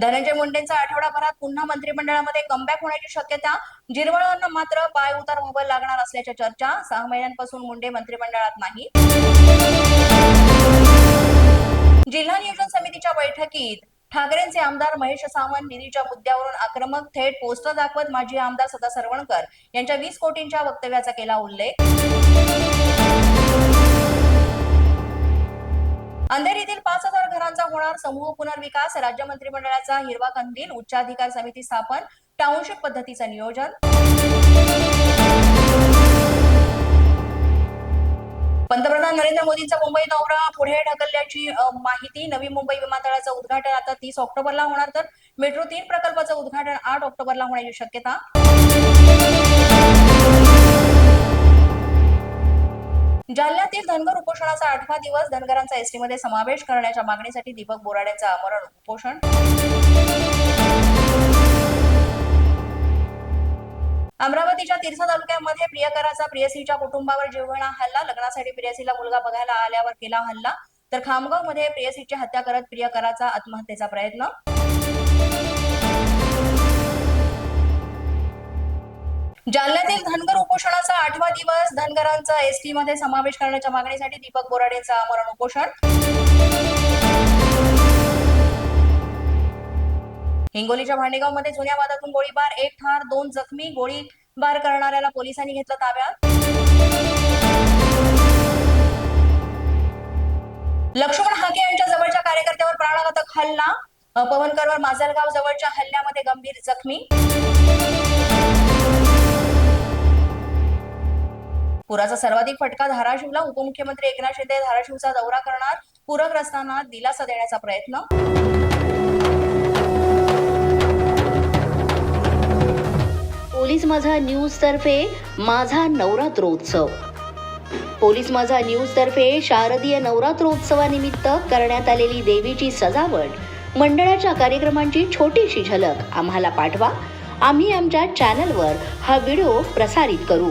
धनंजय मुंडेंचा आठवडाभरात पुन्हा मंत्रिमंडळामध्ये कमबॅक होण्याची शक्यता जिरवळांना मात्र पाय उतार मोबाईल लागणार असल्याच्या चर्चा सहा महिन्यांपासून मुंडे मंत्रिमंडळात नाही जिल्हा नियोजन समितीच्या बैठकीत ठाकरेंचे आमदार महेश सावंत निधीच्या मुद्द्यावरून आक्रमक थेट पोस्टर दाखवत माजी आमदार सदा सरवणकर यांच्या वीस कोटींच्या वक्तव्याचा केला उल्लेख. अंधेरीतील पाच हजार घरांचा होणार समूह पुनर्विकास. राज्य मंत्रिमंडळाचा हिरवा कंदील उच्चाधिकार समिती स्थापन टाउनशिप पद्धतीचं नियोजन. पंतप्रधान नरेंद्र मोदींचा मुंबई दौरा. पुढे ढकलल्याची माहिती नवी मुंबई विमानतळाचं उद्घाटन. आता तीस ऑक्टोबरला होणार तर मेट्रो तीन प्रकल्पाचं उद्घाटन आठ ऑक्टोबरला होण्याची शक्यता. जालन्यातील धनगर उपोषणाचा आठवा दिवस धनगरांचा एसटीमध्ये समावेश करण्याच्या मागणीसाठी दीपक बोराड्यांचं आमरण उपोषण. अमरावतीच्या तिरसा तालुक्यामध्ये प्रियकराचा प्रियसीच्या कुटुंबावर जीवघेणा हल्ला लग्नासाठी प्रियसीला मुलगा बघायला आल्यावर केला हल्ला. तर खामगावमध्ये प्रियसीची हत्या करत प्रियकराचा आत्महत्येचा प्रयत्न. जालन्यातील धनगर उपोषणाचा आठवा दिवस धनगरांचा एसटी मध्ये समावेश करण्याच्या मागणीसाठी दीपक बोराडेंचं आमरण उपोषण. हिंगोलीच्या भांडेगावमध्ये जुन्या वादातून गोळीबार एक ठार दोन जखमी गोळीबार करणाऱ्याला पोलिसांनी घेतलं ताब्यात. लक्ष्मण हाके यांच्या जवळच्या कार्यकर्त्यावर प्राणघातक हल्ला पवनकरवर माजलगाव जवळच्या हल्ल्यामध्ये गंभीर जखमी. पुराचा सर्वाधिक फटका धाराशिवला. उपमुख्यमंत्री एकनाथ शिंदे धाराशिवचा दौरा करणार. पूरग्रस्तांना दिलासा देण्याचा प्रयत्न. पोलीस माझा न्यूज तर्फे माझा नवरात्रोत्सव. पोलीस माझा न्यूज तर्फे शारदीय नवरात्रोत्सवानिमित्त करण्यात आलेली देवीची सजावट मंडळाच्या कार्यक्रमांची छोटीशी झलक आम्हाला पाठवा. आम्ही आमच्या चॅनलवर हा व्हिडिओ प्रसारित करू.